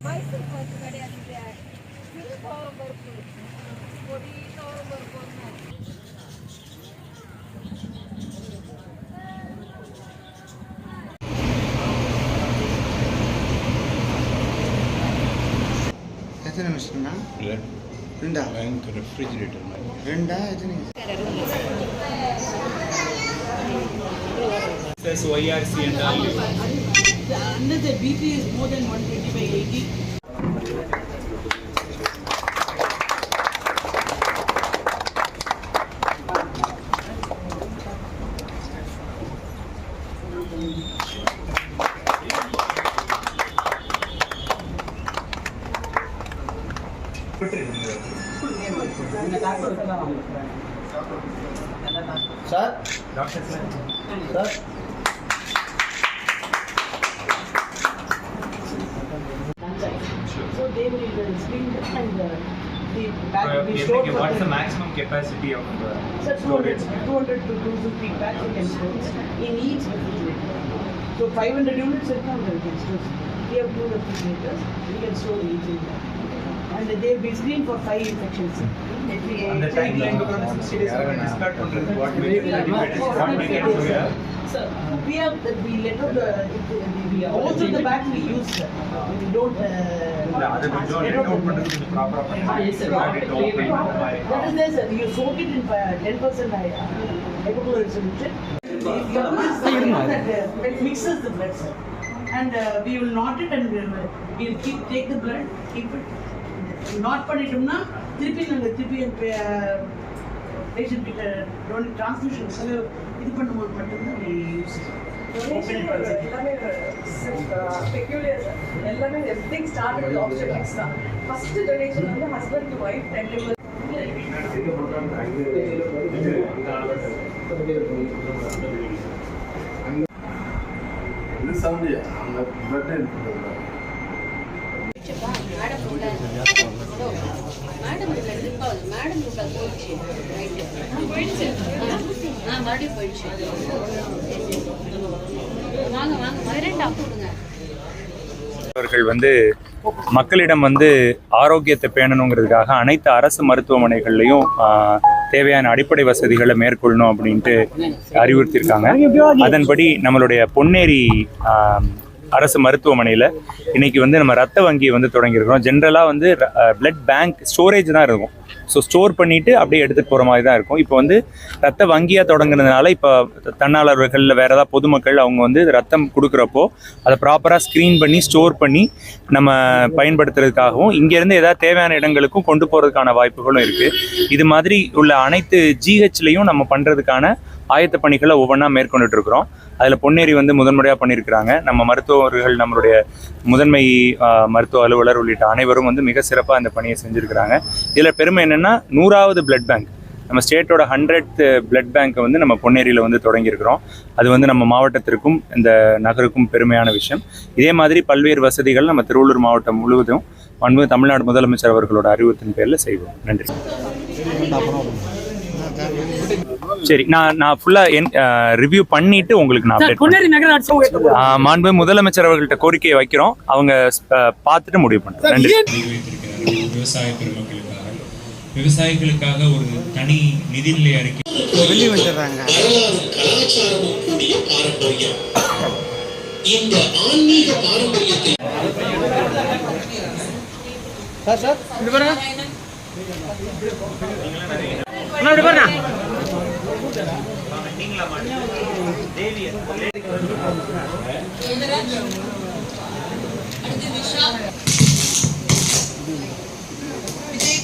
மைசூர் பருப்பு கிடையாதுங்க சிறு துவரம் பருப்பு பொடி துவரம் பருப்பு ஒன்று எத்தனை மிஷின்ண்ணா ரெண்டா பேங்க் ரெஃப்ரிஜிரேட்டர் மாதிரி ரெண்டா எத்தனை says YRC and The, unless the BP is more than 120 by 80, sir doctor sir the what's the, maximum capacity of uh, so 200, storage? 200 to 250 bags you can store in each refrigerator. So 500 units are come we can store. We have two refrigerators, we can store each in that. And they have been screened for five infections. And the timeline because 60 days is can what we so we have we let out the, the, the, the, most of the bags we use. We don't. Uh, இல்ல அது கொஞ்சம் Ah, uh. And uh, we will knot it and we'll, we'll keep, take the blood, keep it. பண்ணிட்டோம்னா திருப்பி நாங்கள் திருப்பி patient கிட்ட donut transmission இது பண்ணும்போது மட்டும்தான் we எல்லாமே எவ்ரிதிங் ஸ்டார்ட் வித் ஆப்ஜெக்ட்ஸ் தான் ஃபர்ஸ்ட் டொனேஷன் வந்து ஹஸ்பண்ட் டு வைஃப் டென் இது சவுண்டியா அந்த பிளட் இருக்குது மேடம் உள்ள மேடம் உள்ள மேடம் உள்ள போயிடுச்சு போயிடுச்சு மறுபடியும் போயிடுச்சு அவர்கள் வந்து மக்களிடம் வந்து ஆரோக்கியத்தை பேணணுங்கிறதுக்காக அனைத்து அரசு மருத்துவமனைகள்லையும் தேவையான அடிப்படை வசதிகளை மேற்கொள்ளணும் அப்படின்ட்டு அறிவுறுத்தியிருக்காங்க. அதன்படி நம்மளுடைய பொன்னேரி அரசு மருத்துவமனையில் இன்றைக்கி வந்து நம்ம ரத்த வங்கியை வந்து தொடங்கியிருக்கிறோம். ஜென்ரலாக வந்து பிளட் பேங்க் ஸ்டோரேஜ் தான் இருக்கும். ஸோ ஸ்டோர் பண்ணிவிட்டு அப்படியே எடுத்துகிட்டு போகிற மாதிரி தான் இருக்கும். இப்போ வந்து ரத்த வங்கியாக தொடங்குனதுனால இப்போ தன்னாளர்கள் வேறு ஏதாவது பொதுமக்கள் அவங்க வந்து ரத்தம் கொடுக்குறப்போ அதை ப்ராப்பராக ஸ்க்ரீன் பண்ணி ஸ்டோர் பண்ணி நம்ம பயன்படுத்துறதுக்காகவும் இங்கேருந்து ஏதாவது தேவையான இடங்களுக்கும் கொண்டு போகிறதுக்கான வாய்ப்புகளும் இருக்குது இது மாதிரி உள்ள அனைத்து ஜிஹெச்லேயும் நம்ம பண்ணுறதுக்கான ஆயத்த பணிகளை ஒவ்வொன்றா மேற்கொண்டுட்டு இருக்கிறோம். அதில் பொன்னேரி வந்து முதன்முறையாக பண்ணியிருக்கிறாங்க. நம்ம மருத்துவர்கள் நம்மளுடைய முதன்மை மருத்துவ அலுவலர் உள்ளிட்ட அனைவரும் வந்து மிக சிறப்பாக அந்த பணியை செஞ்சுருக்கிறாங்க. இதில் பெருமை என்னென்னா நூறாவது பிளட் பேங்க் நம்ம ஸ்டேட்டோட ஹண்ட்ரட் பிளட் பேங்க்கை வந்து நம்ம பொன்னேரியில் வந்து தொடங்கியிருக்கிறோம். அது வந்து நம்ம மாவட்டத்திற்கும் இந்த நகருக்கும் பெருமையான விஷயம். இதே மாதிரி பல்வேறு வசதிகள் நம்ம திருவள்ளூர் மாவட்டம் முழுவதும் பண்பு தமிழ்நாடு முதலமைச்சர் அவர்களோட அறிவுறுத்தின் பேரில் செய்வோம். நன்றி. சரி நான் நான் ஃபுல்லாக என் ரிவ்யூ பண்ணிட்டு உங்களுக்கு நான் மாண்பு முதலமைச்சர் அவர்கள்ட்ட கோரிக்கையை வைக்கிறோம். அவங்க பார்த்துட்டு முடிவு பண்ணுறேன் நன்றி வைத்திருக்கிறார்கள் விவசாய பெருமக்களுக்காக விவசாயிகளுக்காக ஒரு தனி நிதிநிலை அறிக்கை. வெளியே வந்துடுறாங்க வரலாறும் கலாச்சாரமும் கூடிய பாரம்பரியம் இந்த ஆன்மீக பாரம்பரியத்தை சார் சார் இப்படி பாருங்க. அண்ணா, இப்படி பாருங்க அடுத்து விஷா